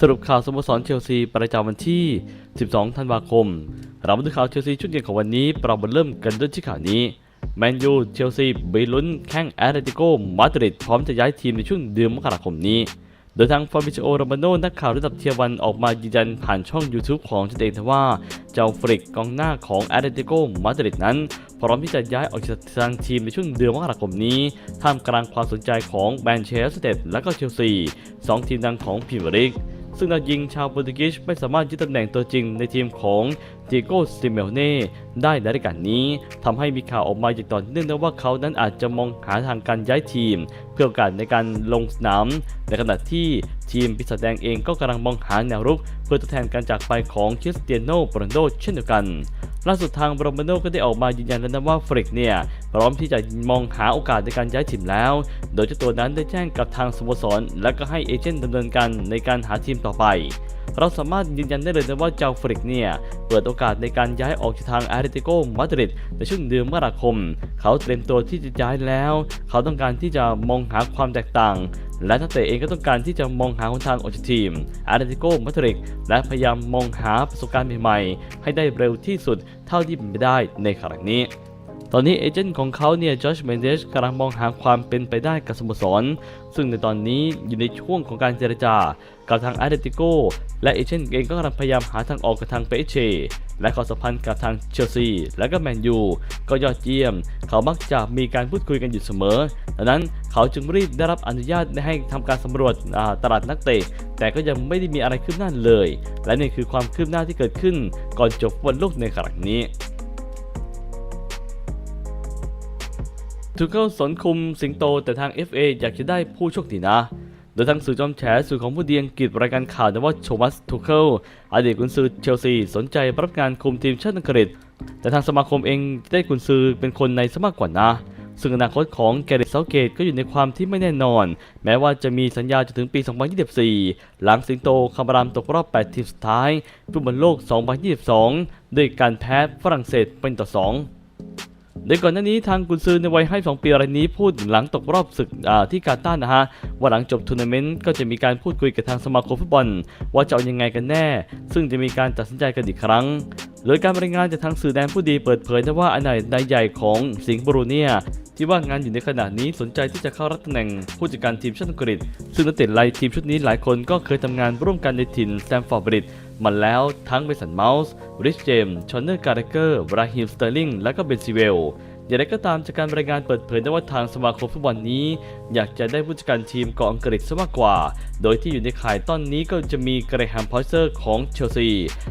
สรุปข่าวสโมสรเชลซีประจำวันที่ 12 ธันวาคม เรามาดูข่าวเชลซีชุดเย็นของวันนี้เรามาเริ่มกันด้วยที่ข่าวนี้ แมนยู เชลซีไปลุ้นแข่งแอตเลติโก มาดริดพร้อมจะย้ายทีมในช่วงเดือนมกราคมนี้ โดยทางฟาบิโอโรมาโนนักข่าวระดับเทียวันออกมายืนยันผ่านช่อง YouTube ของตนเองว่า เจ้าฟริกกองหน้าของแอตเลติโก มาดริดนั้น พร้อมที่จะย้ายออกจากทางทีมในช่วงเดือนมกราคมนี้ ท่ามกลางความสนใจของแมนเชสเตอร์และก็เชลซีสองทีมดังของพรีเมียร์ลีก ซึ่งดาวยิงชาวโปรตุเกสไม่สามารถยึดตำแหน่งตัวจริงในทีมของดิโก้ซิเมลเน่ได้ในรายการนี้ทำให้มีข่าวออกมาอย่างต่อเนื่องนะว่าเขานั้นอาจจะมองหาทางการย้ายทีม เพื่อโอกาสในการลงสนาม ในขณะที่ทีมปีศาจแดงเองก็กำลังมองหาแนวรุก เพื่อทดแทนการจากไปของคริสเตียโนโรนัลโดเช่นเดียวกันล่าสุดทางโรมาโนก็ได้ออกมายืนยันแล้วนะว่าฟริกเนี่ยพร้อมที่จะมองหาโอกาสในการย้ายทีมแล้ว โดยเจ้าตัวนั้นได้แจ้งกับทางสโมสร และก็ให้เอเจนต์ดำเนินการในการหาทีมต่อไป เราสามารถยืนยันได้เลยนะว่าเจ้าฟริกเนี่ย เปิดโอกาสในการย้ายออกจากทางแอตเลติโกมาดริดในช่วงเดือนมกราคม เขาเตรียมตัวที่จะย้ายแล้ว เขาต้องการที่จะมองหาความแตกต่าง และนักเตะเองก็ต้องการที่จะมองหาหนทางออกจากทีมแอตเลติโกมาดริดและพยายามมองหาประสบการณ์ใหม่ๆ ให้ได้เร็วที่สุดเท่าที่เป็นไปได้ในครั้งนี้ ตอนนี้เอเจนต์ของเขาเนี่ยจอชเมนเดสกำลังมองหาความเป็นไปได้กับสโมสร ซึ่งในตอนนี้อยู่ในช่วงของการเจรจา กับทางอาร์เตติโกและเอเจนต์เองก็กำลังพยายามหาทางออกกับทางเปเชและความสัมพันธ์กับทางเชลซีและก็แมนยูก็ยอดเยี่ยม เขามักจะมีการพูดคุยกันอยู่เสมอ ดังนั้นเขาจึงรีบได้รับอนุญาตให้ทำการสำรวจตลาดนักเตะ แต่ก็ยังไม่ได้มีอะไรคืบหน้าเลย และนี่คือความคืบหน้าที่เกิดขึ้น ก่อนจบฟุตบอลโลกในครั้งนี้ ทูเคิลสนคุมสิงโตแต่ทาง FA อยากจะได้ผู้โชคดีนะ โดยทางสื่อจอมแฉสื่อของผู้ดีอังกฤษรายการข่าวนะว่าโทมัสทูเคิลอดีตกุนซือเชลซีสนใจรับงานคุมทีมชาติอังกฤษ แต่ทางสมาคมเองได้กุนซือเป็นคนในสมากกว่านะ ซึ่งอนาคตของแกเรตเซาเกตก็อยู่ในความที่ไม่แน่นอน แม้ว่าจะมีสัญญาจนถึงปี 2024 หลังสิงโตคาบารามตกรอบ 8 ทีมสุดท้ายฟุตบอลโลก 2022 ด้วยการแพ้ฝรั่งเศสเป็นต่อ 2 โดยก่อนหน้านี้ทางกุนซือในวัยให้2ปีรายนี้พูดหลังตกรอบศึกที่กาตาร์นะฮะว่าหลังจบทัวร์นาเมนต์ก็จะมีการพูดคุยกับทางสมาคมฟุตบอล ว่าจะเอายังไงกันแน่ ซึ่งจะมีการตัดสินใจกันอีกครั้ง โดยการรายงานจากทางสื่อแดนผู้ดีเปิดเผยนะว่าอันไหนนายใหญ่ของสิงห์บรูเนียที่ว่างงานอยู่ในขณะนี้สนใจที่จะเข้ารับตำแหน่งผู้จัดการทีมชาติอังกฤษซึ่งนักเตะไล่ทีมชุดนี้หลายคนก็เคยทำงานร่วมกันในถิ่นแซมฟอร์ดบริด มาแล้วทั้งเบสันเมาส์ริชเจมส์ชอนเนอร์การ์เกอร์บราฮิมสเตอร์ลิงและก็เบนซิเวลอย่างไรก็ตามจากการรายงานเปิดเผยได้ว่าทางสมาคมฟุตบอลนี้ อยากจะได้ผู้จัดการทีมของอังกฤษซะมากกว่า โดยที่อยู่ในข่ายต้นนี้ก็จะมีเกรแฮมพอยเซอร์ของเชลซี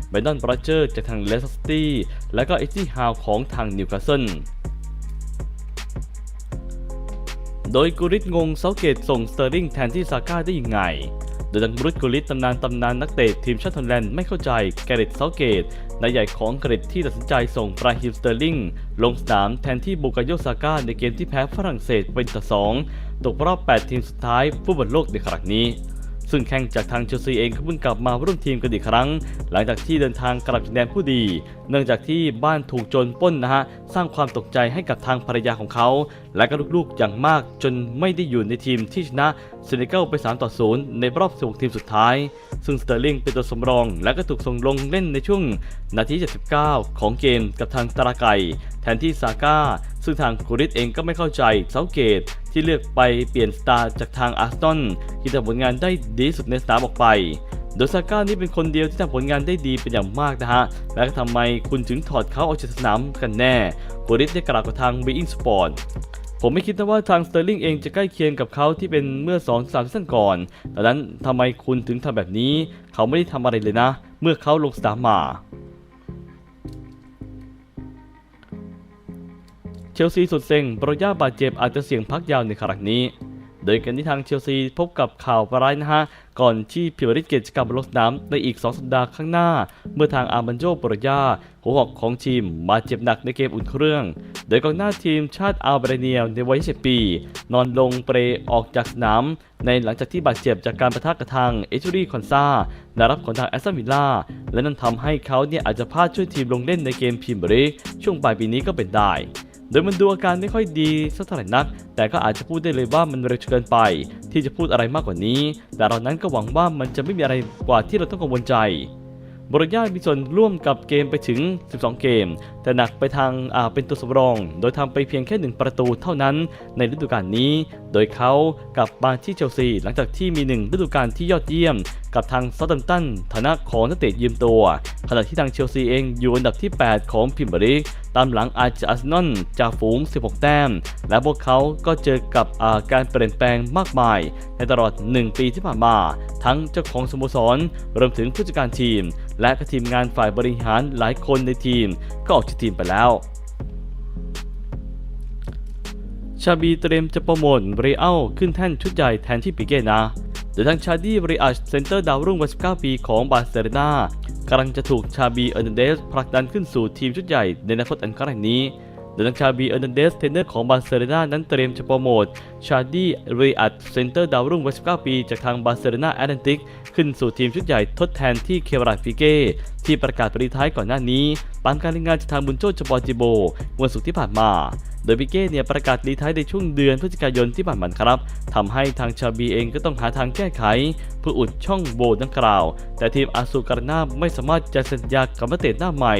ไบดอนบรัเจอร์จากทางเลสเตอร์ซิตี้และก็เอซี่ฮาวของทางนิวคาสเซิลโดยกูริตงงเซาเกตส่งสเตอร์ลิงแทนที่ซาก้าได้ยังไง โดยดังบรุตกูลิตตำนานตำนานนักเตะทีมชาติฮอลแลนด์ไม่เข้าใจแกเรตเซาเกตนายใหญ่ของอังกฤษที่ตัดสินใจส่งบราฮิมสเตอร์ลิงลงสนามแทนที่บุกาโยซาก้าในเกมที่แพ้ฝรั่งเศสเป็นต่อสองตกรอบ 8 ทีมสุดท้ายฟุตบอลโลกในครั้งนี้ ซึ่งแข่งจากทางเชลซีเองก็เพิ่งกลับมาร่วมทีมกันอีกครั้ง หลังจากที่เดินทางกลับจากแดนผู้ดี เนื่องจากที่บ้านถูกโจรปล้นนะฮะสร้างความตกใจให้กับทางภรรยาของเขา และก็ลูกๆอย่างมากจนไม่ได้อยู่ในทีมที่ชนะเซเนกัลไป3ต่อ0ในรอบ 16 ทีมสุดท้าย ซึ่งสเตอร์ลิงเป็นตัวสำรอง และก็ถูกส่งลงเล่นในช่วงนาที 79 ของเกมกับทางตราไกแทนที่ซาก้า ซึ่งทางกูริตเองก็ไม่เข้าใจเซาเกตที่เลือกไปเปลี่ยนสตาร์จากทางอาร์เซนที่ทำผลงานได้ดีสุดในสนามออกไป โดยซาก้านี่เป็นคนเดียวที่ทำผลงานได้ดีเป็นอย่างมากนะฮะ และก็ทำไมคุณถึงถอดเขาออกจากสนามกันแน่กูริตได้กล่าวกับทาง b ีอิงสปอร์ตผมไม่คิดนะว่าทางสเตอร์ลิงเองจะใกล้เคียงกับเขาที่เป็นเมื่อ2อสามซีซั่นก่อนดังนั้นทำไมคุณถึงทำแบบนี้ เขาไม่ได้ทำอะไรเลยนะ เมื่อเขาลงสนามมา เชลซีสุดเซ็งบรย่าบาดเจ็บอาจจะเสี่ยงพักยาวในครั้งนี้ โดยกันที่ทางเชลซีพบกับข่าวร้ายนะฮะ ก่อนที่พิวริสเกตจะกลับมาลงสนามในอีก 2 สัปดาห์ข้างหน้า เมื่อทางอาร์มันโจบรย่าหัวหอกของทีมบาดเจ็บหนักในเกมอุ่นเครื่อง โดยกองหน้าทีมชาติอัลเบเนียในวัย20ปี นอนลงเปรออกจากสนาม ในหลังจากที่บาดเจ็บจากการประทะกับทางเอชูรีคอนซาได้รับของทางแอสตันวิลล่า และนั่นทำให้เขาเนี่ยอาจจะพลาดช่วยทีมลงเล่นในเกมพรีเมียร์ลีกช่วงปลายปีนี้ก็เป็นได้ โดยมันดูอาการไม่ค่อยดีสักเท่าไหร่นัก แต่ก็อาจจะพูดได้เลยว่ามันเร็วเกินไป ที่จะพูดอะไรมากกว่านี้ แต่เรานั้นก็หวังว่ามันจะไม่มีอะไรกว่าที่เราต้องกังวลใจบริญญามีส่วนร่วมกับเกมไปถึง 12 เกม แต่หนักไปทางเป็นตัวสำรอง โดยทำไปเพียงแค่หนึ่งประตูเท่านั้นในฤดูกาลนี้ โดยเขากลับมาที่เชลซี หลังจากที่มีหนึ่งฤดูกาลที่ยอดเยี่ยม กับทางซาตัมตันฐานะของนักเตะยืมตัว ขณะที่ทางเชลซีเองอยู่อันดับที่ 8 ของพรีเมียร์ลีกตามหลังอาร์เซนอลจากฝูง 16 แต้ม และพวกเขาก็เจอกับาการเปลี่ยนแปลงมากมาย ในตลอด 1 ปีที่ผ่านมา ทั้งเจ้าของสโมสรรวมถึงผู้จัดการทีม และก็ทีมงานฝ่ายบริหารหลายคนในทีมก็ออกทีมไปแล้วชาบีเตรียมจะโปรโมทเรอัลขึ้นแท่นชุดใหญ่แทนที่ปิเก้นะโดยทางชาดีเรอัชเซนเตอร์ดาวรุ่งวัย19ปีของบาร์เซโลนากำลังจะถูกชาบีเอร์เนเดสผลักดันขึ้นสู่ทีมชุดใหญ่ในอนาคตอันใกล้นี้ โดยทางชาบีเออร์นันเดสเทรนเนอร์ของบาร์เซโลนานั้นเตรียมจะโปรโมทชาดีเรอัตเซนเตอร์ดาวรุ่งวัย19ปี จากทางบาร์เซโลนาแอตแลนติก ขึ้นสู่ทีมชุดใหญ่ทดแทนที่เควราฟิเก้ที่ประกาศปริท้ายก่อนหน้านี้ตามการรายงานจากทางบุญโจจปอจิโบวันศุกร์ที่ผ่านมา โดยปิเก้เนี่ยประกาศรีไท้ายในช่วงเดือนพฤศจิกายนที่ผ่านมาครับทำให้ทางชาบีเองก็ต้องหาทางแก้ไขเพื่ออุดช่องโหว่ดังกล่าว แต่ทีมอาซูการนาไม่สามารถจะเซ็นสัญญากับนักเตะหน้าใหม่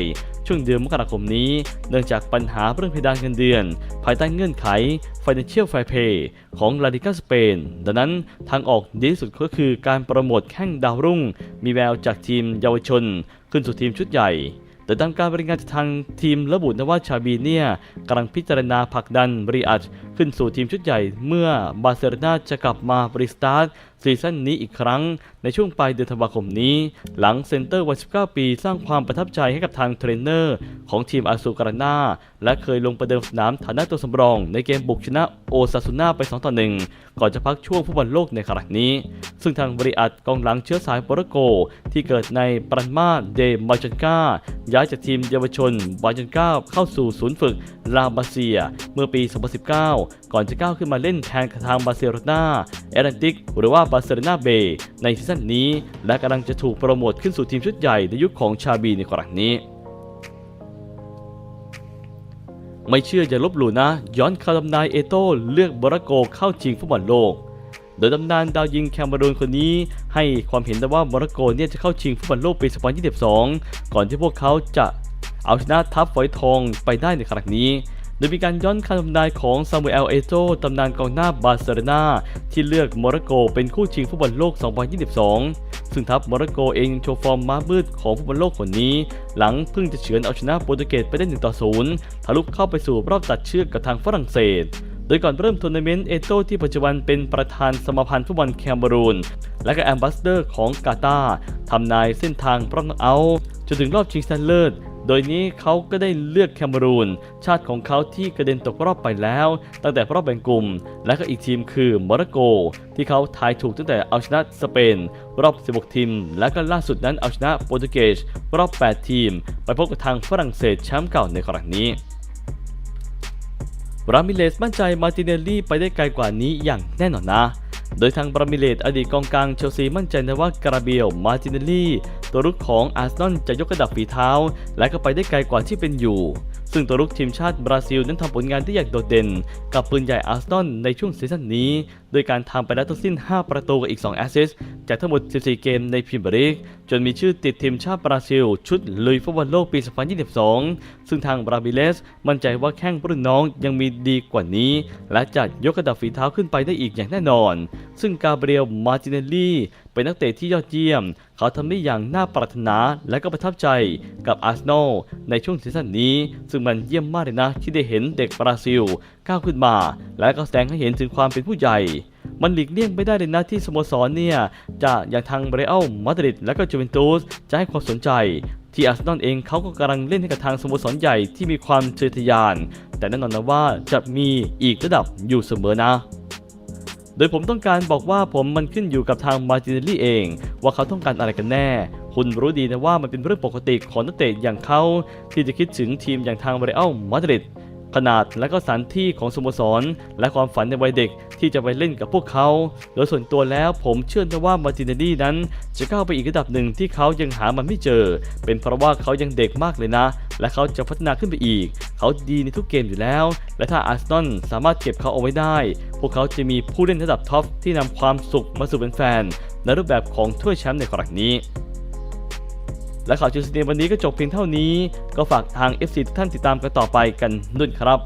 ช่วงเดือนมกราคมนี้ เนื่องจากปัญหาเรื่องเพดานเงินเดือน ภายใต้เงื่อนไข Financial Fair Play ของลาลิกาสเปนดังนั้นทางออกดีที่สุดก็คือการโปรโมทแข้งดาวรุ่ง มีแววจากทีมเยาวชน ขึ้นสู่ทีมชุดใหญ่ แต่ตามการบริงานจากทางทีมระบุนะว่าชาบีเนี่ยกำลังพิจารณาผลักดันบริอัชขึ้นสู่ทีมชุดใหญ่ เมื่อบาร์เซโลนาจะกลับมาบริสตาร์ท ซีซั่นนี้อีกครั้งในช่วงปลายเดือนธันวาคมนี้ หลังเซนเตอร์วัย 19 ปี สร้างความประทับใจให้กับทางเทรนเนอร์ ของทีมอาซูการานาและเคยลงประเดิมสนามฐานะตัวสำรอง ในเกมบุกชนะโอซาซูน่าไป 2 ต่อ 1 ก่อนจะพักช่วงฟุตบอลโลกในครั้งนี้ ซึ่งทางบริอัตกองหลังเชื้อสายโปรโก ที่เกิดในปรันมาเดมาจันกาย้ายจากทีมเยาวชนบาจันกาเข้าสู่ศูนย์ฝึกลาบาเซีย เมื่อปี 2019 ก่อนจะก้าวขึ้นมาเล่นแทนกับทางบาร์เซโลนาแอตแลนติกหรือว่าบาร์เซโลนาเบในซีซั่นนี้ และกำลังจะถูกโปรโมทขึ้นสู่ทีมชุดใหญ่ในยุคของชาบีในครั้งนี้ ไม่เชื่ออย่าลบหลู่นะ ย้อนคำทำนายเอโต้เลือกบราโกเข้าชิงฟุตบอลโลกโดยตำนานดาวยิงแคมเมรูนคนนี้ ให้ความเห็นแต่ว่าโมร็อกโกเนี่ยจะเข้าชิงฟุตบอลโลกปี 2022 ก่อนที่พวกเขาจะเอาชนะทัพฝอยทองไปได้ในครั้งนี้ ดยมีการย้อนคำทำนายของซามูเอล เอโตตำนานกองหน้าบาร์เซโลนาที่เลือกโมร็อกโกเป็นคู่ชิงฟุตบอลโลก 2022 ซึ่งทัพโมร็อกโกเองโชว์ฟอร์มม้ามืดของฟุตบอลโลกคนนี้ หลังเพิ่งจะเฉือนเอาชนะโปรตุเกสไปได้1ต่อ0ทะลุเข้าไปสู่รอบตัดเชือกกับทางฝรั่งเศสโดยก่อนเริ่มทัวร์นาเมนต์เอโต้ที่ปัจจุบันเป็นประธานสมาพันธ์ฟุตบอลแคมเบรูน และก็แอมบาสเดอร์ของกาตาร์ทำนายเส้นทางรอบน็อกเอา จนถึงรอบชิงชนะเลิศ โดยนี้เขาก็ได้เลือกแคมเบรูน ชาติของเขาที่กระเด็นตกรอบไปแล้ว ตั้งแต่รอบแบ่งกลุ่ม และก็อีกทีมคือโมร็อกโก ที่เขาทายถูกตั้งแต่เอาชนะสเปน รอบ 16 ทีม และก็ล่าสุดนั้นเอาชนะโปรตุเกสรอบ 8 ทีม ไปพบกับทางฝรั่งเศสแชมป์เก่าในครั้งนี้รามิเลสมั่นใจมาติเนลลี่ไปได้ไกลกว่านี้อย่างแน่นอนนะ โดยทางบรามิเลสอดีตกองกลางเชลซีมั่นใจนะว่ากราเบียลมาติเนลลี่ ตัวรุกของอาร์เซนอลจะยกระดับฝีเท้า และก็ไปได้ไกลกว่าที่เป็นอยู่ ซึ่งตัวรุกทีมชาติบราซิลนั้นทำผลงานได้อย่างโดดเด่น กับปืนใหญ่อาร์เซนอลในช่วงซีซั่นนี้ โดยการทำไปแล้วทั้งสิ้น 5 ประตูกับอีก 2 แอสซิสต์จากทั้งหมด 14 เกมในพรีเมียร์ลีกจนมีชื่อติดทีมชาติบราซิล ชุดลุยฟุตบอลโลกปี 2022 ซึ่งทางบราบิเลสมั่นใจว่าแข้งรุ่นน้องยังมีดีกว่านี้ และจะยกระดับฝีเท้าขึ้นไปได้อีกอย่างแน่นอน ซึ่งกาเบรียลมาร์ติเนลลี่เป็นนักเตะที่ยอดเยี่ยม เขาทำได้อย่างน่าปรารถนาและก็ประทับใจกับอาร์เซนอลในช่วงซีซั่นนี้ ซึ่งมันเยี่ยมมากเลยนะที่ได้เห็นเด็กบราซิลก้าวขึ้นมา และก็แสดงให้เห็นถึงความเป็นผู้ใหญ่มันหลีกเลี่ยงไม่ได้เลยนะที่สโมสรเนี่ย จะอย่างทางเรอัลมาดริดและก็จูเวนตุสจะให้ความสนใจ ที่อาร์เซนอลเองเขาก็กำลังเล่นให้กับทางสโมสรใหญ่ที่มีความเชื่อทะยาน แต่แน่นอนนะว่าจะมีอีกระดับอยู่เสมอนะ โดยผมต้องการบอกว่าผมมันขึ้นอยู่กับทางมาร์ติเนลลี่เอง ว่าเขาต้องการอะไรกันแน่ คุณรู้ดีนะว่ามันเป็นเรื่องปกติของนักเตะอย่างเขาที่จะคิดถึงทีมอย่างทางเรอัลมาดริด ขนาดและก็สถานที่ของสโมสร และความฝันในวัยเด็กที่จะไปเล่นกับพวกเขา โดยส่วนตัวแล้วผมเชื่อนะว่ามาร์ตินเดนี่นั้น จะก้าวไปอีกระดับหนึ่งที่เขายังหามันไม่เจอ เป็นเพราะว่าเขายังเด็กมากเลยนะ และเขาจะพัฒนาขึ้นไปอีก เขาดีในทุกเกมอยู่แล้ว และถ้าอาร์เซนอลสามารถเก็บเขาเอาไว้ได้ พวกเขาจะมีผู้เล่นระดับท็อปที่นำความสุขมาสู่แฟนๆในรูปแบบของถ้วยแชมป์ในครั้งนี้ และข่าวจูสเนียวันนี้ก็จบเพียงเท่านี้ ก็ฝากทาง FC ทุกท่านติดตามกันต่อไปกันนุ่นครับ